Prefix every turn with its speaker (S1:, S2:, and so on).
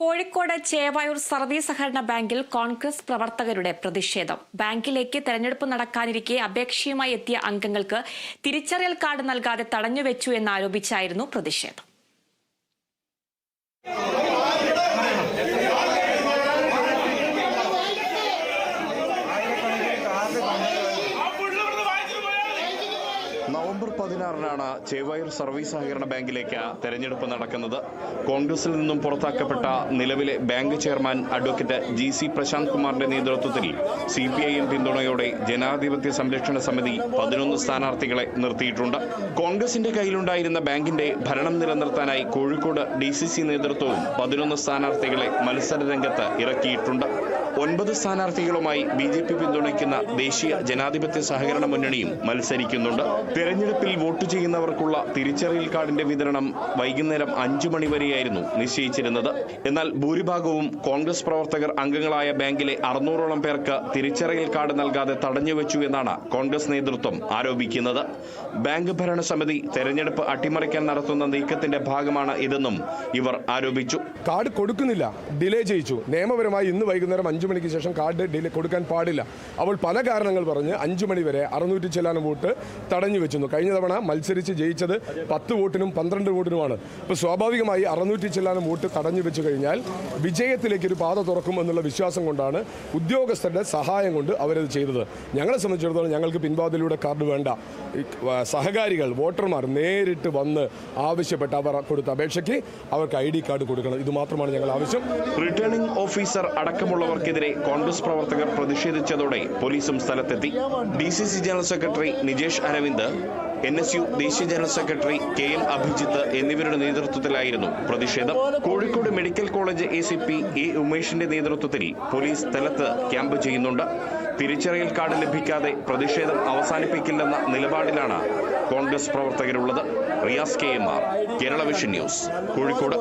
S1: Kozhikode Chevayur service സഹകരണ ബാങ്കിൽ കോൺഗ്രസ് പ്രവർത്തകരുടെ പ്രതിഷേധം. ബാങ്കിലേക്ക് തെരഞ്ഞെടുപ്പ് നടക്കാനിരിക്കെ അപേക്ഷയുമായി എത്തിയ അംഗങ്ങൾക്ക് തിരിച്ചറിയൽ കാർഡ് നൽകാതെ തടഞ്ഞുവെച്ചു എന്നാരോപിച്ചായിരുന്നു പ്രതിഷേധം.
S2: നവംബർ പതിനാറിനാണ് ചേവായൂർ സർവീസ് സഹകരണ ബാങ്കിലേക്ക് തെരഞ്ഞെടുപ്പ് നടക്കുന്നത്. കോൺഗ്രസിൽ നിന്നും പുറത്താക്കപ്പെട്ട നിലവിലെ bank chairman advocate G C Prashanth കുമാറിന്റെ നേതൃത്വത്തിൽ സി പി ഐ എം പിന്തുണയോടെ ജനാധിപത്യ സംരക്ഷണ സമിതി പതിനൊന്ന് സ്ഥാനാർത്ഥികളെ നിർത്തിയിട്ടുണ്ട്. കോൺഗ്രസിന്റെ കയ്യിലുണ്ടായിരുന്ന ബാങ്കിന്റെ ഭരണം നിലനിർത്താനായി കോഴിക്കോട് ഡി സി സി നേതൃത്വവും പതിനൊന്ന് സ്ഥാനാർത്ഥികളെ മത്സര രംഗത്ത് ഇറക്കിയിട്ടുണ്ട്. ഒൻപത് സ്ഥാനാർത്ഥികളുമായി ബി ജെ പി പിന്തുണയ്ക്കുന്ന ദേശീയ ജനാധിപത്യ സഹകരണ മുന്നണിയും മത്സരിക്കുന്നുണ്ട്. തെരഞ്ഞെടുപ്പിൽ വോട്ട് ചെയ്യുന്നവർക്കുള്ള തിരിച്ചറിയൽ കാർഡിന്റെ വിതരണം വൈകുന്നേരം അഞ്ചു മണിവരെയായിരുന്നു നിശ്ചയിച്ചിരുന്നത്. എന്നാൽ ഭൂരിഭാഗവും കോൺഗ്രസ് പ്രവർത്തകർ അംഗങ്ങളായ ബാങ്കിലെ അറുന്നൂറോളം പേർക്ക് തിരിച്ചറിയൽ കാർഡ് നൽകാതെ തടഞ്ഞുവെച്ചു എന്നാണ് കോൺഗ്രസ് നേതൃത്വം ആരോപിക്കുന്നത്. ബാങ്ക് ഭരണസമിതി തെരഞ്ഞെടുപ്പ് അട്ടിമറിക്കാൻ നടത്തുന്ന നീക്കത്തിന്റെ ഭാഗമാണ് ഇതെന്നും ഇവർ ആരോപിച്ചു.
S3: കാർഡ് കൊടുക്കുന്നില്ല. ഡിലേ ചെയ്യിച്ചു. നിയമപരമായി ഇന്ന് വൈകുന്നേരം അഞ്ചു മണിക്ക് ശേഷം കാർഡ് ഡിലേ കൊടുക്കാൻ പാടില്ല. അവൾ പല കാരണങ്ങൾ പറഞ്ഞ് അഞ്ചു മണി വരെ അറുന്നൂറ്റി ചെല്ലാനും വോട്ട് തടഞ്ഞു വെച്ചിരുന്നു. കഴിഞ്ഞ തവണ മത്സരിച്ച് ജയിച്ചത് പത്ത് വോട്ടിനും പന്ത്രണ്ട് വോട്ടിനുമാണ്. ഇപ്പോൾ സ്വാഭാവികമായി അറുന്നൂറ്റി ചെല്ലാനും വോട്ട് തടഞ്ഞു വെച്ച് കഴിഞ്ഞാൽ വിജയത്തിലേക്ക് ഒരു പാത തുറക്കും എന്നുള്ള വിശ്വാസം കൊണ്ടാണ് ഉദ്യോഗസ്ഥരുടെ സഹായം കൊണ്ട് അവരത് ചെയ്തത്. ഞങ്ങളെ സംബന്ധിച്ചിടത്തോളം ഞങ്ങൾക്ക് പിൻവാതിലൂടെ കാർഡ് വേണ്ട. സഹകാരികൾ വോട്ടർമാർ നേരിട്ട് വന്ന് ആവശ്യപ്പെട്ട് അവർ കൊടുത്ത അപേക്ഷയ്ക്ക് അവർക്ക് ഐ ഡി കാർഡ് കൊടുക്കണം. ഇത് മാത്രമാണ് ഞങ്ങൾ ആവശ്യം.
S2: റിട്ടേണിംഗ് ഓഫീസർ അടക്കമുള്ളവർക്കെതിരെ കോൺഗ്രസ് പ്രവർത്തകർ പ്രതിഷേധിച്ചതോടെ പോലീസും സ്ഥലത്തെത്തി. D general secretary Nijesh Aravind N S U ദേശീയ general secretary K M Abhijith എന്നിവരുടെ നേതൃത്വത്തിലായിരുന്നു പ്രതിഷേധം. Kozhikode medical college A C P A ഉമേഷിന്റെ നേതൃത്വത്തിൽ പോലീസ് സ്ഥലത്ത് ക്യാമ്പ് ചെയ്യുന്നുണ്ട്. തിരിച്ചറിയൽ കാർഡ് ലഭിക്കാതെ പ്രതിഷേധം അവസാനിപ്പിക്കില്ലെന്ന നിലപാടിലാണ് Congress പ്രവർത്തകരുള്ളത്. Riyas K M R Kerala vision news Kozhikode.